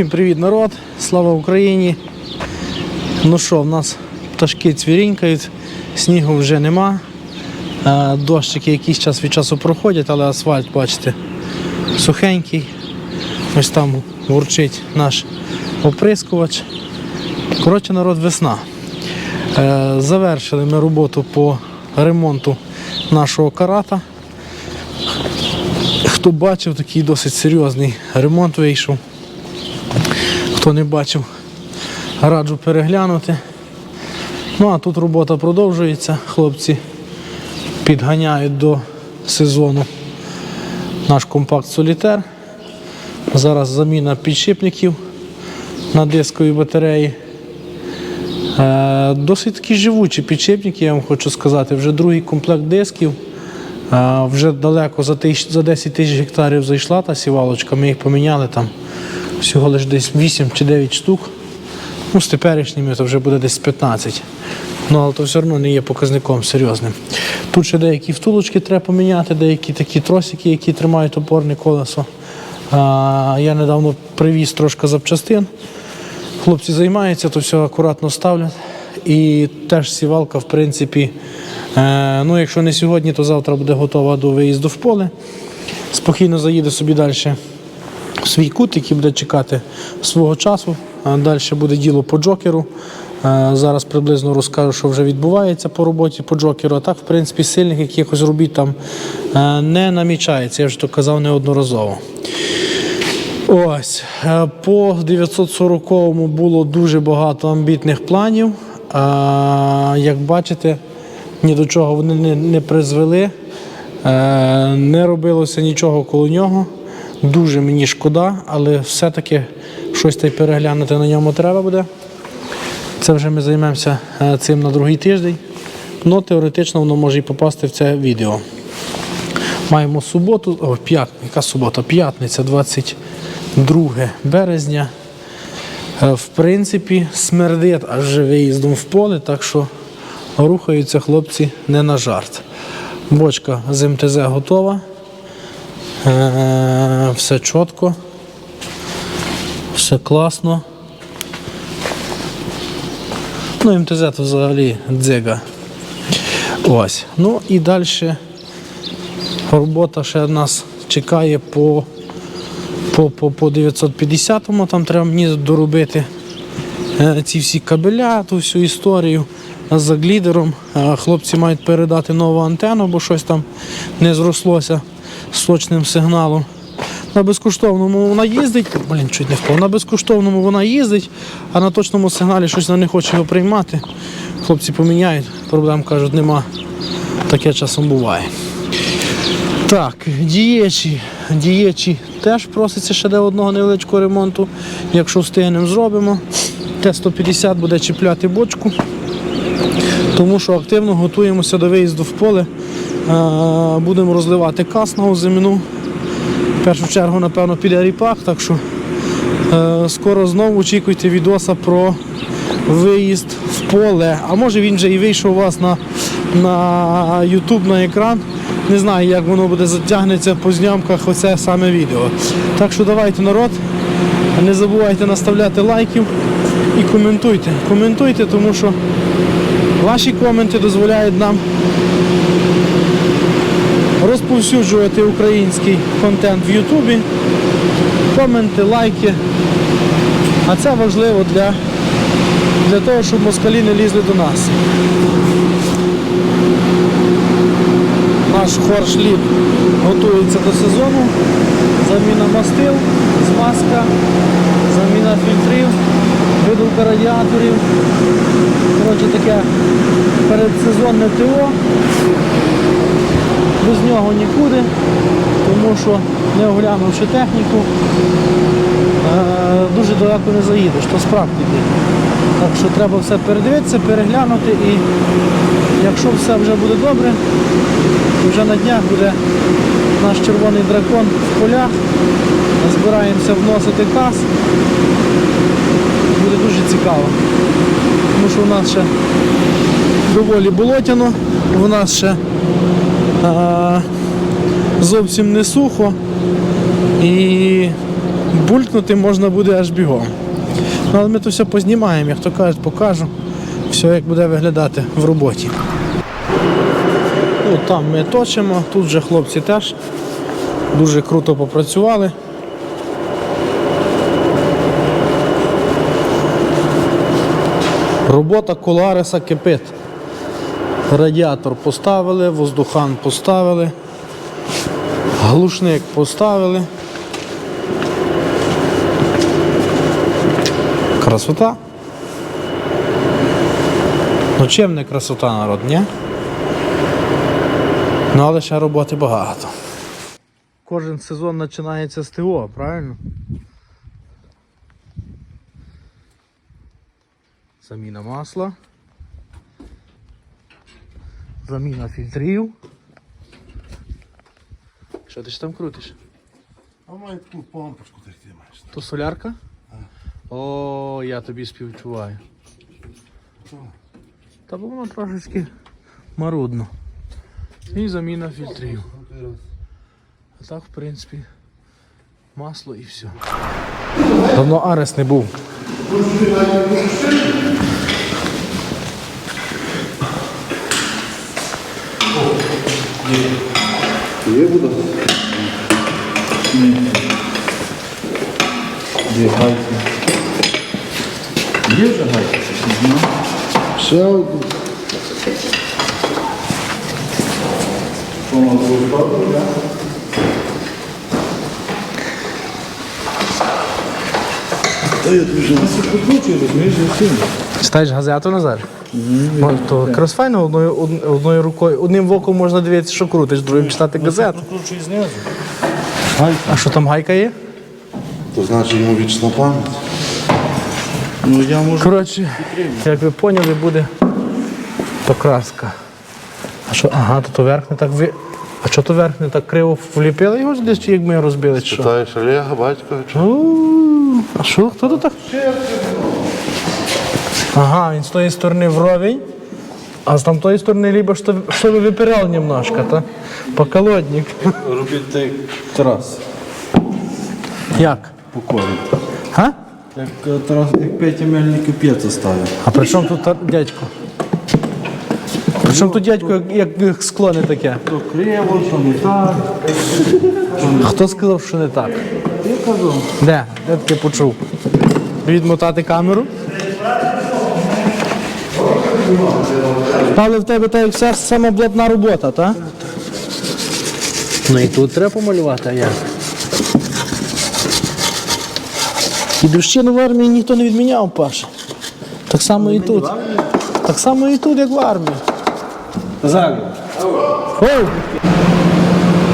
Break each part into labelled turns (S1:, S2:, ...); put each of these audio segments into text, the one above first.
S1: Всім привіт, народ! Слава Україні! Ну що, в нас пташки цвірінькають, снігу вже нема. Е, Дощики якийсь час від часу проходять, але асфальт, бачите, сухенький. Ось там бурчить наш оприскувач. Коротше, народ, весна. Е, Завершили ми роботу по ремонту нашого карата. Хто бачив, такий досить серйозний ремонт вийшов. Хто не бачив, раджу переглянути. Ну а тут робота продовжується. Хлопці підганяють до сезону наш компакт Солітер. Зараз заміна підшипників на дискові батареї. Е, Досить такі живучі підшипники, я вам хочу сказати. Вже другий комплект дисків. Е, Вже далеко за 10 тисяч гектарів зайшла та сівалочка. Ми їх поміняли там всього лише десь 8 чи 9 штук. Ну, з теперішніми то вже буде десь 15. Ну, але то все одно не є показником серйозним. Тут ще деякі втулочки треба поміняти, деякі такі тросики, які тримають опорне колесо. А, я недавно привіз трошки запчастин. Хлопці займаються, то все акуратно ставлять. І теж сівалка, в принципі, е, ну, якщо не сьогодні, то завтра буде готова до виїзду в поле. Спокійно заїде собі далі свій кут, який буде чекати свого часу. Далі буде діло по джокеру. Зараз приблизно розкажу, що вже відбувається по роботі по джокеру. А так, в принципі, сильних якихось робіт там не намічається. Я вже то казав неодноразово. Ось по 940-му було дуже багато амбітних планів. Як бачите, ні до чого вони не, призвели. Не робилося нічого коло нього. Дуже мені шкода, але все-таки щось й переглянути на ньому треба буде. Це вже ми займемося е, цим на другий тиждень. Ну, теоретично воно може і попасти в це відео. Маємо суботу, о, п'ят, яка субота? П'ятниця, 22 березня. Е, В принципі, смердить аж вже виїздом в поле, так що рухаються хлопці не на жарт. Бочка з МТЗ готова. Все чітко, все класно. Ну, МТЗ то взагалі дзига. Ось. Ну і далі робота ще нас чекає по, по, по, по 950-му. Там треба мені доробити е, ці всі кабеля, ту всю історію за глідером. Хлопці мають передати нову антенну, бо щось там не зрослося з точним сигналом. На безкоштовному вона їздить, блін, чуть не впав. На безкоштовному вона їздить, а на точному сигналі щось вона не хоче його приймати. Хлопці поміняють, проблем кажуть, нема. Таке часом буває. Так, дієчі. Дієчі теж проситься ще до одного невеличкого ремонту. Якщо встигнемо, зробимо. Т-150 буде чіпляти бочку, тому що активно готуємося до виїзду в поле. Е, Будемо розливати кас на озимину. В першу чергу, напевно, піде ріпак, так що е, скоро знову очікуйте відоса про виїзд в поле. А може він вже і вийшов у вас на, на YouTube на екран. Не знаю, як воно буде затягнеться по зйомках оце саме відео. Так що давайте, народ, не забувайте наставляти лайків і коментуйте. Коментуйте, тому що ваші коменти дозволяють нам розповсюджувати український контент в Ютубі. Коменти, лайки. А це важливо для, для того, щоб москалі не лізли до нас. Наш хоршліп готується до сезону. Заміна мастил, змазка, заміна фільтрів, видувка радіаторів. Коротше таке передсезонне ТО. Без нього нікуди, тому що не оглянувши техніку, е, дуже далеко не заїдеш, то з практики. Так що треба все передивитися, переглянути і якщо все вже буде добре, то вже на днях буде наш червоний дракон в полях. Збираємося вносити кас. Буде дуже цікаво. Тому що у нас ще доволі болотяно, у нас ще зовсім не сухо і булькнути можна буде аж бігом. Ну, але ми то все познімаємо, як то кажуть, покажу. Все як буде виглядати в роботі. Ну, там ми точимо, тут вже хлопці теж дуже круто попрацювали. Робота Колариса кипить. Радіатор поставили, воздухан поставили, глушник поставили. Красота. Ну чим не красота народ, ні? Ну але ще роботи багато. Кожен сезон починається з ТО, правильно? Заміна масла. Заміна фільтрів. Що ти ж там крутиш?
S2: А має таку помпочку, ти маєш.
S1: То солярка? О, я тобі співчуваю. Та бо воно трошечки марудно. І заміна фільтрів. А так, в принципі, масло і все. Давно Арес не був.
S2: Є буде? Де гайки? Є вже гайки? Ще одну. Та я тобі вже не прикручую, розумієш, я сильно.
S1: Читаєш газету Назар? Ну, то якраз файно одною, од- одною рукою, одним воком можна дивитися, що крутиш, другим читати газету.
S2: Прикручую знизу.
S1: А що там гайка є?
S2: То значить йому вічна пам'ять. Ну я можу.
S1: Коротше, як ви поняли, буде покраска. А що, ага, то, то верх не так ви. А що то верх не так криво вліпили його ж десь, чи як ми розбили? чи Що?
S2: Питаєш Олега, Батьковича?
S1: У, А що, хто тут так? Ага, він з тої сторони вровень, а з тамтої сторони либо що, що ви випирали немножко, та? Поколодник.
S3: Робіть так Тарас
S1: Як?
S3: покорить.
S1: А?
S3: Як е, Тарас, як Петя Мельник п'єца ставив.
S1: А при чому тут та- дядько? При чому тут дядько, як, як скло не таке?
S3: То криво, то не так.
S1: Хто сказав, що не так?
S3: Я казав.
S1: Де? Де таке почув? Відмотати камеру. Але в тебе та як вся сама блатна робота, так? Ну і тут треба помалювати, а як? І дощину в армії ніхто не відміняв, Паша. Так само і тут. Так само і тут, як в армії.
S3: Зараз.
S1: Оу!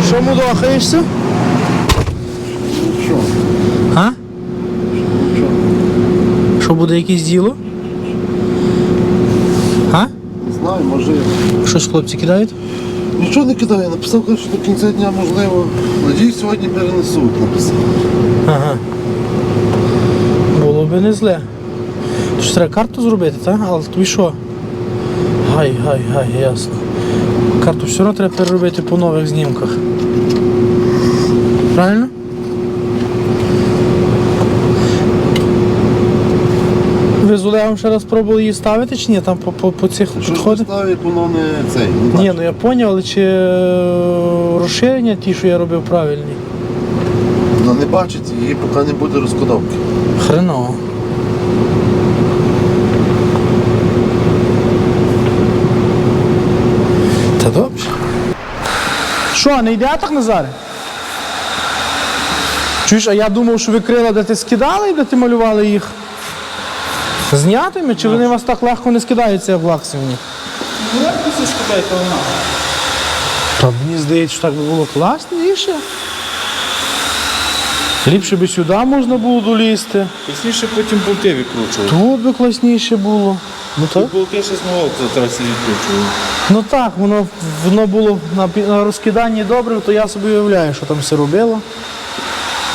S1: Що мудохаєшся?
S2: Що?
S1: А? Що буде якесь діло? А?
S2: Не знаю, може.
S1: Щось хлопці кидають?
S2: Нічого не кидає, написав, що до кінця дня можливо. Надіюсь, сьогодні перенесуть, написав.
S1: Ага. Було би не зле. Тож треба карту зробити, так? Але тобі що? Гай, гай, гай, ясно. Карту все одно треба переробити по нових знімках. Правильно? З ще раз пробували її ставити чи ні? Там по, по, по цих
S2: Що ж
S1: підходах?
S2: поставить, воно не цей. не
S1: Ні,
S2: бачить.
S1: ну я зрозумів, але чи е, розширення ті, що я робив правильні?
S2: Вона не бачить, її поки не буде розкодовки.
S1: Хреново. Та добре. Що, не йде так Назаре? Чуєш, а я думав, що ви крила, де ти скидали і де ти малювали їх. Знятими, чи вони вас так легко не скидаються, як в лаксівні?
S3: Ну як ти все скидай, то вона.
S1: Та мені здається, що так би було класніше. Ліпше би сюди можна було долізти.
S3: Пізніше потім болти викручував.
S1: Тут би класніше було. Ну так.
S3: Болти ще знову за трасі відкручував.
S1: Ну так, воно, воно було на, пі- на розкиданні добре, то я собі уявляю, що там все робило.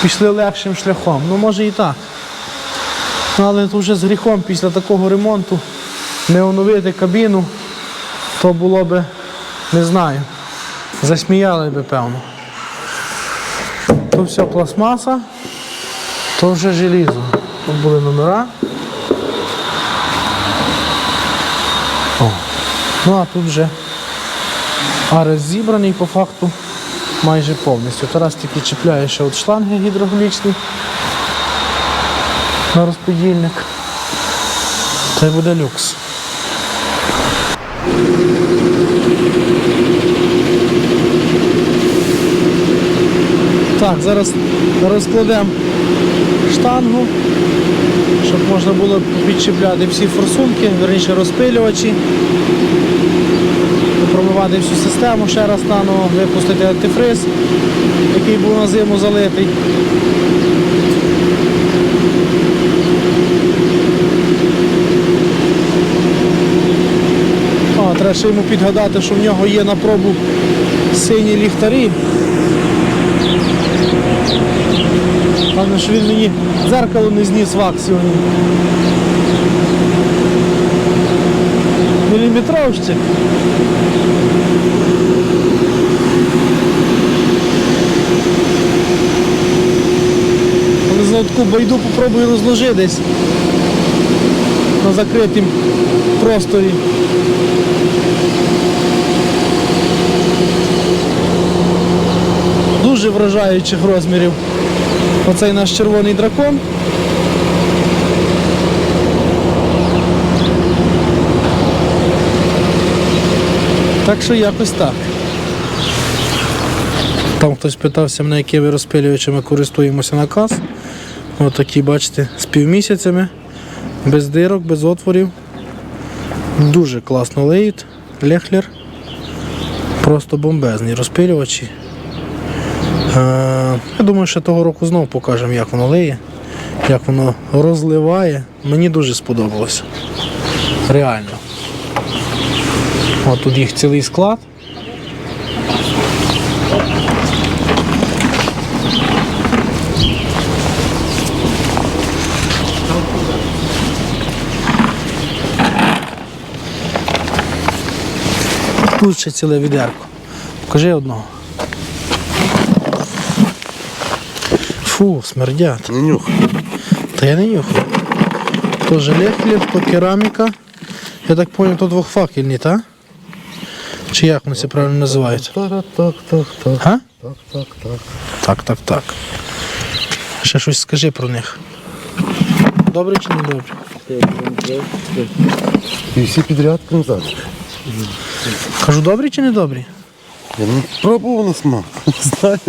S1: Пішли легшим шляхом. Ну може і так. Але вже з гріхом після такого ремонту не оновити кабіну, то було би, не знаю, засміяли би, певно. То все пластмаса. То вже желізо. Тут були номера. О. Ну а тут вже арес зібраний по факту майже повністю. Тарас тільки чіпляє ще от шланги гідравлічні на розподільник. Це буде люкс. Так, зараз розкладемо штангу, щоб можна було підчіпляти всі форсунки, верніше розпилювачі, промивати всю систему, ще раз наново випустити антифриз, який був на зиму залитий. А, треба ще йому підгадати, що в нього є на пробу сині ліхтарі. Головне, що він мені дзеркало не зніс в акцію. Міліметровщик. Але знову таку байду попробую розложити десь на закритім просторі. Дуже вражаючих розмірів. Оцей наш червоний дракон. Так що якось так. Там хтось питався мене, якими розпилювачами користуємося на каз. Ось такі, бачите, з півмісяцями, без дирок, без отворів. Дуже класно леють. Лехлер. Просто бомбезні розпилювачі. Е, Я думаю, що того року знову покажемо, як воно лиє, як воно розливає. Мені дуже сподобалося. Реально. От тут їх цілий склад. Тут ще ціле відерко. Покажи одного. Фу, смердять.
S2: Не нюхай.
S1: Та я не нюхаю. То желехлів, то кераміка. Я так зрозумів, то двохфакельні, так? Чи як вони це правильно називають?
S2: Так, так, так, так.
S1: А?
S2: Так, так, так.
S1: Так, так, так. Ще щось скажи про них. Добре чи не добре?
S2: І всі підряд назад.
S1: Кажу, добрі чи не добрі?
S2: Я не пробував на смак. Знаю.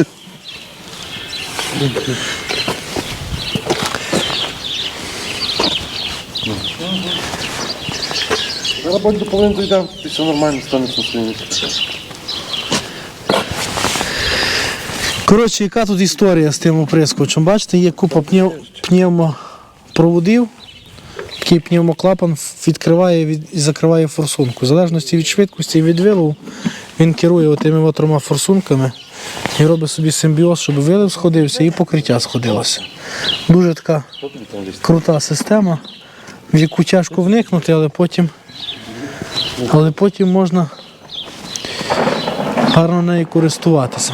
S2: На роботі до половини дійдемо, і все нормально стане місце.
S1: Коротше, яка тут історія з тим оприскувачем? Бачите, є купа пнев... пневмопроводів. Такий пневмоклапан відкриває від... і закриває форсунку. В залежності від швидкості і від вилову він керує отими трьома форсунками і робить собі симбіоз, щоб вилив сходився і покриття сходилося. Дуже така крута система, в яку тяжко вникнути, але потім, але потім можна гарно нею користуватися.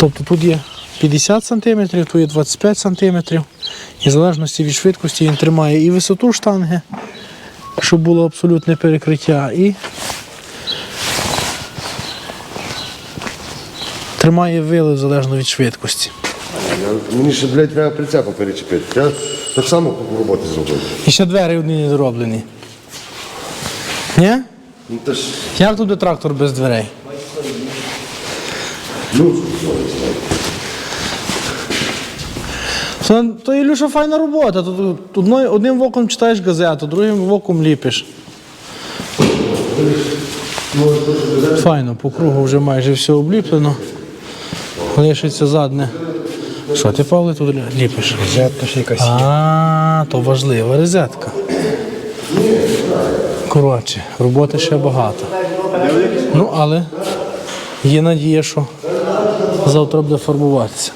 S1: Тобто тут є 50 см, тут є 25 см. І в залежності від швидкості він тримає і висоту штанги, щоб було абсолютне перекриття, і тримає вили залежно від швидкості.
S2: Мені ще, блядь, треба прицепом перечепити. Я так само роботи зробив.
S1: І ще двері одні не дороблені. Ні?
S2: Ну, те ж,
S1: Як тут буде трактор без дверей?
S2: ну,
S1: Це, то Ілюша файна робота. Тут, одним воком читаєш газету, другим воком ліпиш. Файно, по кругу вже майже все обліплено. Лишиться задне. Що ти, Павло, тут ліпиш?
S3: Жетка ще якась.
S1: А, то важлива розетка. Коротше, роботи ще багато. Ну, але є надія, що завтра буде фарбуватися.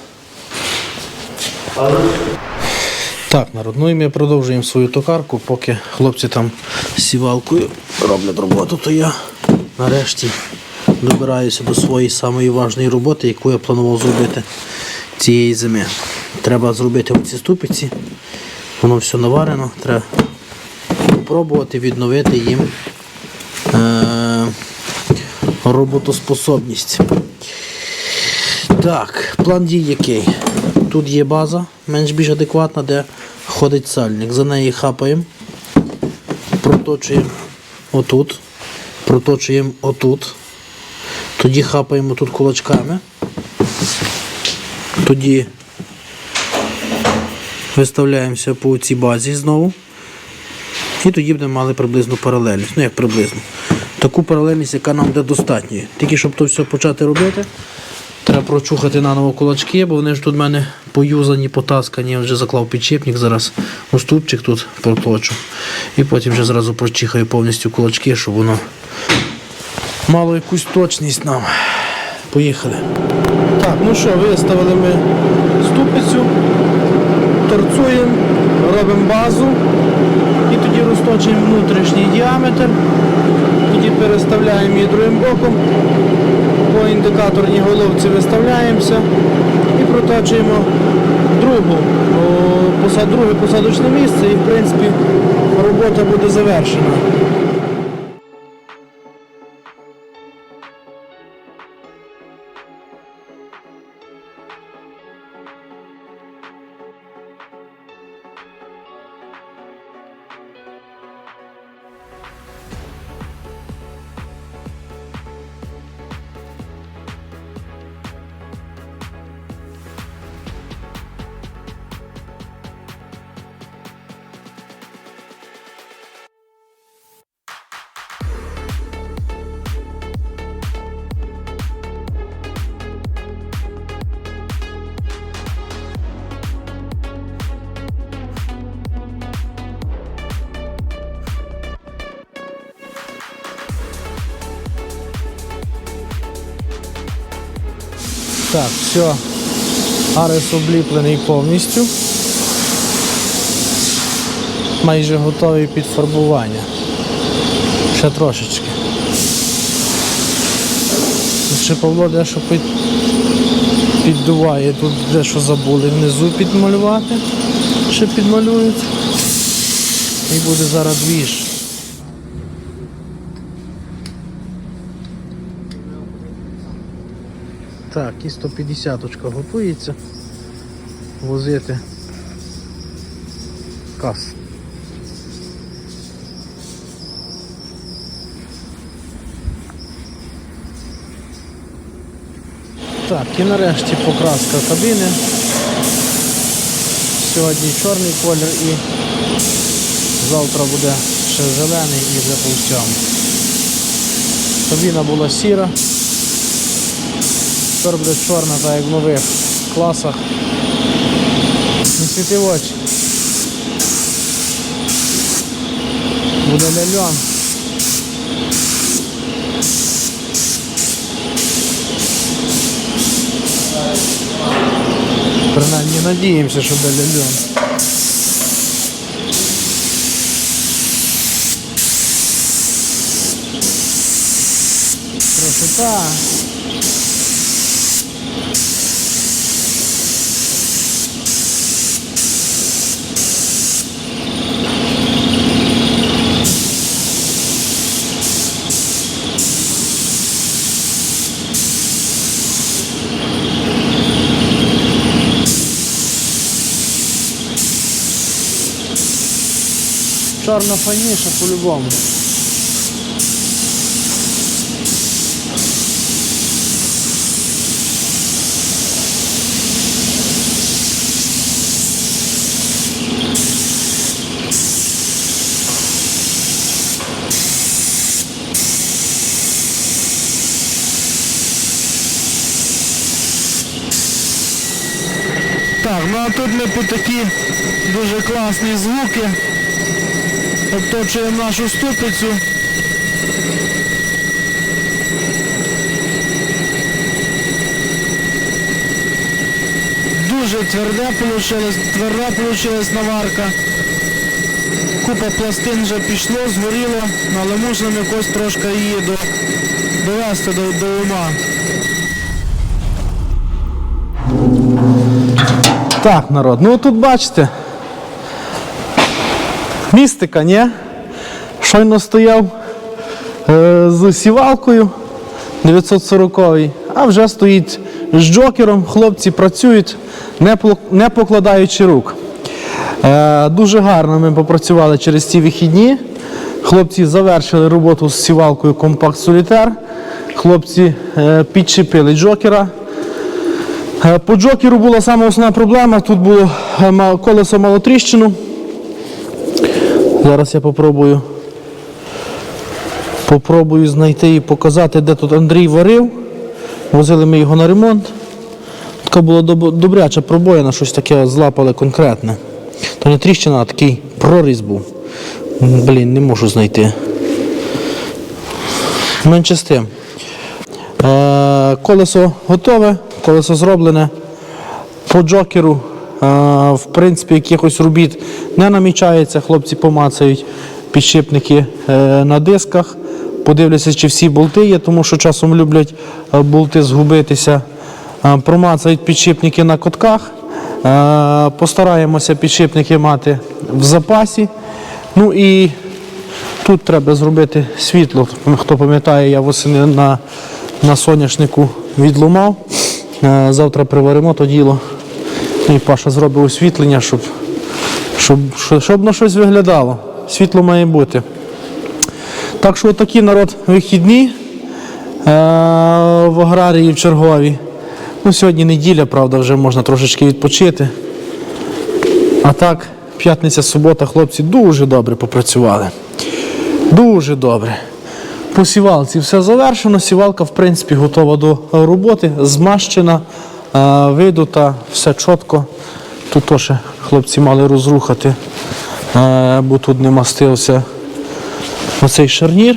S1: Так, народ, ну і ми продовжуємо свою токарку, поки хлопці там сівалкою роблять роботу, то я нарешті добираюся до своєї самої важної роботи, яку я планував зробити цієї зими. треба зробити оці ступиці. Воно все наварено, треба спробувати відновити їм е- роботоспособність. Так, план дій який? Тут є база, менш більш адекватна, де ходить сальник. За неї хапаємо, проточуємо отут, проточуємо отут. Тоді хапаємо тут кулачками. Тоді виставляємося по цій базі знову. І тоді будемо мали приблизну паралельність. Ну як приблизно. Таку паралельність, яка нам буде достатньою. Тільки щоб то все почати робити, треба прочухати наново кулачки, бо вони ж тут в мене поюзані, потаскані. Я вже заклав підчепник, зараз уступчик тут проточу. І потім вже зразу прочихаю повністю кулачки, щоб воно мало якусь точність нам. Поїхали. Так, ну що, виставили ми ступицю, торцуємо, робимо базу і тоді розточуємо внутрішній діаметр, тоді переставляємо її другим боком, по індикаторній головці виставляємося. І проточуємо другу, друге посадочне місце. І в принципі робота буде завершена. Так, все. Арес обліплений повністю. Майже готовий під фарбування. Ще трошечки. Тут ще Павло дещо під... піддуває, тут дещо забули внизу підмалювати. Ще підмалюють. І буде зараз двіж. Так, і 150 готується возити кас. Так, і нарешті покраска кабіни. Сьогодні чорний колір і завтра буде ще зелений і вже по всьому. Кабіна була сіра. Тепер буде чорна, так як в нових класах. Не світи в очі. Буде ляльон. Принаймні надіємося, що буде ляльон. Красота. Чорна фаніша по-любому. Так, ну а тут ми під такі дуже класні звуки обточуємо нашу ступицю. Дуже тверде получилось, тверда получилась наварка. Купа пластин вже пішло, згоріло, але мусимо якось трошки її до, довести до, до ума. Так, народ, ну тут бачите. Містика, ні? Щойно стояв е, з сівалкою 940-й, а вже стоїть з джокером. Хлопці працюють, не, покладаючи рук. Е, дуже гарно ми попрацювали через ці вихідні. Хлопці завершили роботу з сівалкою Compact Solitaire. Хлопці е, підчепили джокера. По джокеру була саме основна проблема. Тут було колесо мало тріщину. Зараз я попробую, попробую знайти і показати, де тут Андрій варив. Возили ми його на ремонт. Така була доб- добряча пробоїна, щось таке злапали конкретне. То не тріщина, а такий проріз був. Блін, не можу знайти. Менше з тим. Е, колесо готове, колесо зроблене. По джокеру, в принципі, якихось робіт не намічається. Хлопці помацають підшипники е, на дисках. Подивляться, чи всі болти є, тому що часом люблять е, болти згубитися. Промацають підшипники на котках. Е, Постараємося підшипники мати в запасі. Ну і Тут треба зробити світло. Хто пам'ятає, я восени на, на соняшнику відломав. Завтра приваримо то діло. І Паша зробив освітлення, щоб, щоб, щоб, на щось виглядало. Світло має бути. Так що такий народ вихідні е, в аграрії в чергові. Ну, сьогодні неділя, правда, вже можна трошечки відпочити. А так, п'ятниця, субота, хлопці дуже добре попрацювали. Дуже добре. По сівалці все завершено. Сівалка, в принципі, готова до роботи, змащена, е, видута, все чітко. Тут теж хлопці мали розрухати, бо тут не мастився оцей шарнір.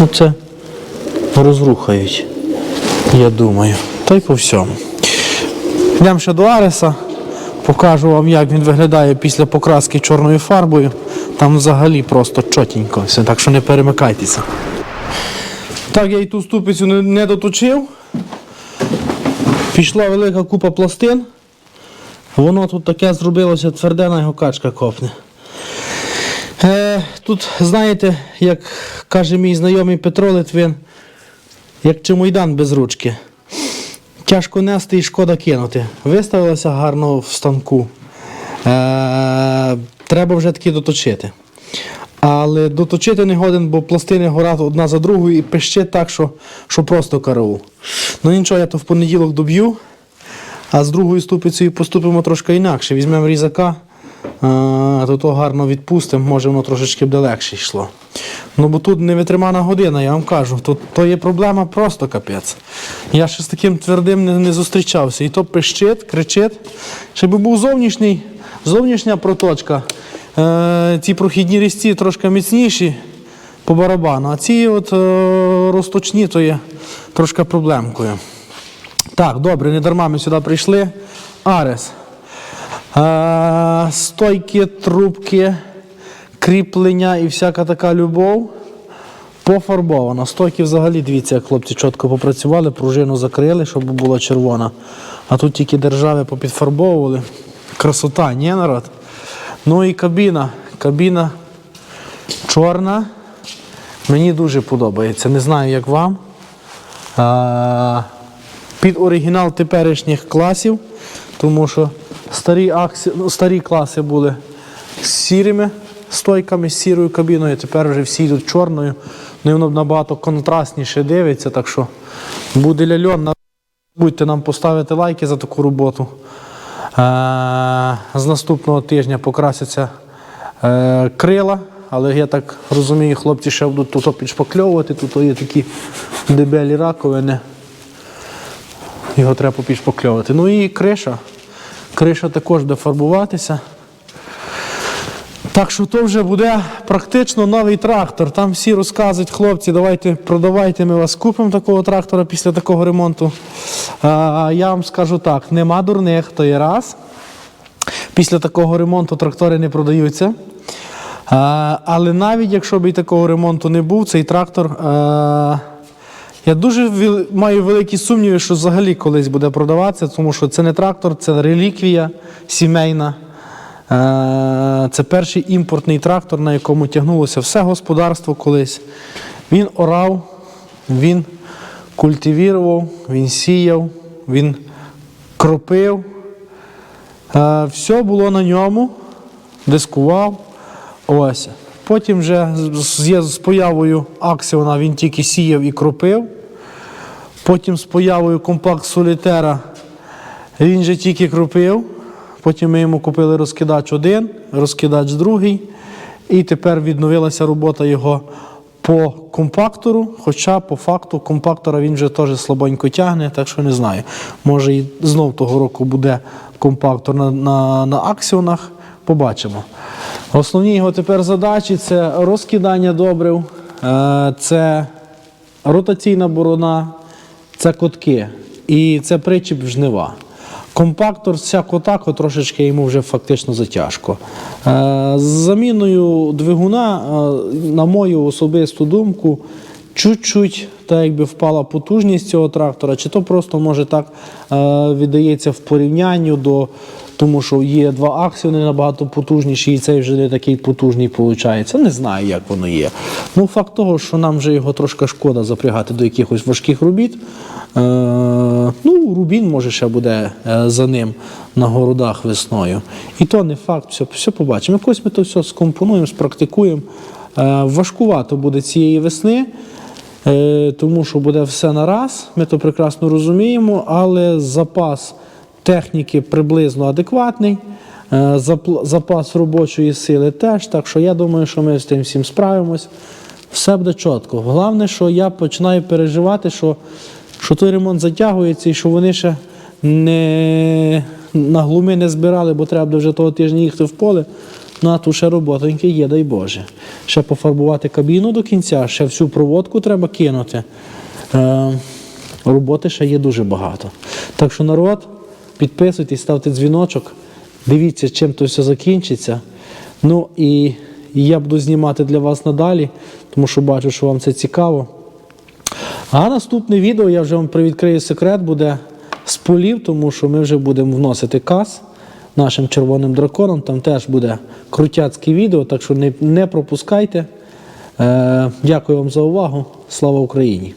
S1: Оце розрухають, я думаю. Та й по всьому. Йдемо ще до Ареса. Покажу вам, як він виглядає після покраски чорною фарбою. Там взагалі просто чотенько все, так що не перемикайтеся. Так, я і ту ступицю не доточив. Пішла велика купа пластин. Воно тут таке зробилося тверде, на його качка копне. Е, тут, знаєте, як каже мій знайомий Петро Литвин, як чемойдан без ручки. Тяжко нести і шкода кинути. Виставилася гарно в станку. Е, треба вже таки доточити. Але доточити не годен, бо пластини горять одна за другою і пищить так, що, що просто караул. Ну нічого, я то в понеділок доб'ю, а з другою ступицею поступимо трошки інакше. Візьмемо різака, е, то, то гарно відпустимо, може воно трошечки буде легше йшло. Ну бо тут невитримана година, я вам кажу. Тут то є проблема просто капець. Я ще з таким твердим не, не зустрічався. І то пищить, кричить. Ще би був зовнішній, зовнішня проточка. Е, ці прохідні різці трошки міцніші по барабану, а ці от е, розточні, то є трошки проблемкою. Так, добре, не дарма ми сюди прийшли. Арес. Е, стойки, трубки, кріплення і всяка така любов. Пофарбовано. Стойки взагалі, дивіться, як хлопці чітко попрацювали, пружину закрили, щоб була червона. А тут тільки держави попідфарбовували. Красота, ні, народ? Ну і кабіна. Кабіна чорна. Мені дуже подобається. Не знаю, як вам. А, під оригінал теперішніх класів, тому що старі, аксі, ну, старі класи були з сірими стойками, з сірою кабіною, тепер вже всі йдуть чорною. Ну і воно набагато контрастніше дивиться, так що буде ляльон. Будьте нам поставити лайки за таку роботу. Е, З наступного тижня покрасяться е, крила, але я так розумію, хлопці ще будуть тут підшпакльовувати, тут є такі дебелі раковини. Його треба попідшпакльовувати. Ну і криша. Криша також буде фарбуватися. Так що то вже буде практично новий трактор. Там всі розказують, хлопці, давайте продавайте, ми вас купимо такого трактора після такого ремонту. А, я вам скажу так: нема дурних, то є раз. Після такого ремонту трактори не продаються. А, але навіть якщо б і такого ремонту не був, цей трактор, а, Я дуже маю великі сумніви, що взагалі колись буде продаватися, тому що це не трактор, це реліквія сімейна. Е, Це перший імпортний трактор, на якому тягнулося все господарство колись. Він орав, він культивірував, він сіяв, він кропив. Е, Все було на ньому, дискував. Ось. Потім вже з, появою Аксіона він тільки сіяв і кропив. Потім з появою компакт Солітера він же тільки кропив. Потім ми йому купили розкидач один, розкидач другий. І тепер відновилася робота його по компактору. Хоча по факту компактора він вже теж слабонько тягне, так що не знаю. Може і знов того року буде компактор на, на, на аксіонах. Побачимо. Основні його тепер задачі це розкидання добрив, е, це ротаційна борона, це котки і це причіп жнива. Компактор всяко так, трошечки йому вже фактично затяжко. Е, З заміною двигуна, е, на мою особисту думку, чуть-чуть так якби впала потужність цього трактора, чи то просто може так е, віддається в порівнянні до. Тому що є два аксіони набагато потужніші, і цей вже не такий потужний виходить. Не знаю, як воно є. Ну, факт того, що нам вже його трошки шкода запрягати до якихось важких робіт. Е, ну, Рубін може ще буде е, за ним на городах весною. І то не факт, все, все побачимо. Якось ми то все скомпонуємо, спрактикуємо. Е, важкувато буде цієї весни. Тому що буде все на раз, ми то прекрасно розуміємо, але запас техніки приблизно адекватний, е, запас робочої сили теж. Так що я думаю, що ми з тим всім справимось. Все буде чітко. Головне, що я починаю переживати, що, що той ремонт затягується і що вони ще не на глуми не збирали, бо треба вже того тижня їхати в поле. Ну, а тут ще роботоньки є, дай Боже. Ще пофарбувати кабіну до кінця, ще всю проводку треба кинути. Е, роботи ще є дуже багато. Так що народ, підписуйтесь, ставте дзвіночок, дивіться, чим то все закінчиться. Ну і я буду знімати для вас надалі, тому що бачу, що вам це цікаво. А наступне відео я вже вам привідкрию секрет, буде з полів, тому що ми вже будемо вносити каз нашим червоним драконом. Там теж буде крутяцьке відео, так що не, не пропускайте. Е, дякую вам за увагу. Слава Україні!